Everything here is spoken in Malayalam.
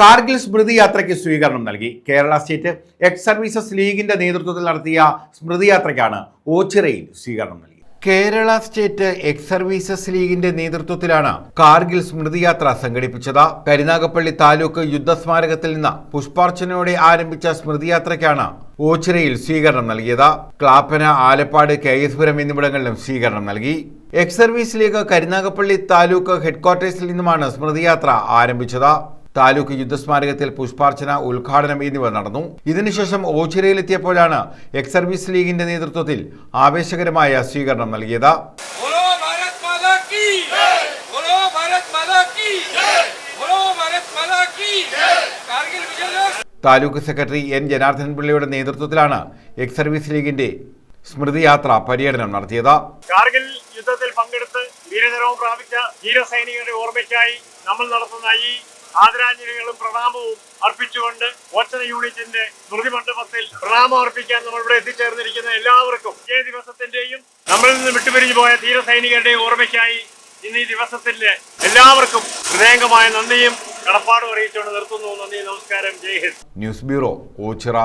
കാർഗിൽ സ്മൃതി യാത്രയ്ക്ക് സ്വീകരണം നൽകി. കേരള സ്റ്റേറ്റ് എക്സ് സർവീസസ് ലീഗിന്റെ നേതൃത്വത്തിൽ നടത്തിയ സ്മൃതി യാത്രയ്ക്കാണ് ഓച്ചിറയിൽ സ്വീകരണം നൽകി കേരള സ്റ്റേറ്റ് എക്സ് സർവീസസ് ലീഗിന്റെ നേതൃത്വത്തിലാണ് കാർഗിൽ സ്മൃതിയാത്ര സംഘടിപ്പിച്ചത്. കരിനാഗപ്പള്ളി താലൂക്ക് യുദ്ധസ്മാരകത്തിൽ നിന്ന് പുഷ്പാർച്ചനയോടെ ആരംഭിച്ച സ്മൃതി യാത്രയ്ക്കാണ് ഓച്ചിറയിൽ സ്വീകരണം നൽകിയത്. ക്ലാപ്പന ആലപ്പാട് കെ എസ് പുരം എന്നിവിടങ്ങളിലും സ്വീകരണം നൽകി. Ex service league Karunagappally taluk ഹെഡ്ക്വാർട്ടേഴ്സിൽ നിന്നുമാണ് സ്മൃതിയാത്ര ആരംഭിച്ചത്. താലൂക്ക് യുദ്ധസ്മാരകത്തിൽ പുഷ്പാർച്ചന ഉദ്ഘാടനം എന്നിവ നടന്നു. ഇതിനുശേഷം ഓച്ചിറയിലെത്തിയപ്പോഴാണ് എക്സ് സർവീസ് ലീഗിന്റെ നേതൃത്വത്തിൽ ആവേശകരമായ സ്വീകരണം നൽകിയത്. താലൂക്ക് സെക്രട്ടറി എൻ ജനാർദ്ദൻ പിള്ളയുടെ നേതൃത്വത്തിലാണ് എക്സ് സർവീസ് ലീഗിന്റെ സ്മൃതിയാത്ര പര്യടനം നടത്തിയത്. കാർഗിൽ യുദ്ധത്തിൽ പങ്കെടുത്ത് വീരചരവും പ്രാപിച്ച ധീരസൈനികരുടെ ഓർമ്മയ്ക്കായി നമ്മൾ നടത്തുന്ന ഈ ആദരാഞ്ജലികളും പ്രണാമവും അർപ്പിച്ചുകൊണ്ട് ഓച്ചന യൂണിറ്റിന്റെ സ്മൃതി മണ്ഡപത്തിൽ പ്രണാമം അർപ്പിക്കാൻ നമ്മൾ ഇവിടെ എത്തിച്ചേർന്നിരിക്കുന്ന എല്ലാവർക്കും ഈ ദിവസത്തിന്റെയും നമ്മളിൽ നിന്ന് വിട്ടുപിരിഞ്ഞു പോയ ധീരസൈനികരുടെയും ഓർമ്മയ്ക്കായി ഇന്ന് ഈ ദിവസത്തിന്റെ എല്ലാവർക്കും ഹൃദയംഗമായ നന്ദിയും കടപ്പാടും അറിയിച്ചുകൊണ്ട് നിർത്തുന്നു. നന്ദി നമസ്കാരം. Jai Hind. News bureau Ochira.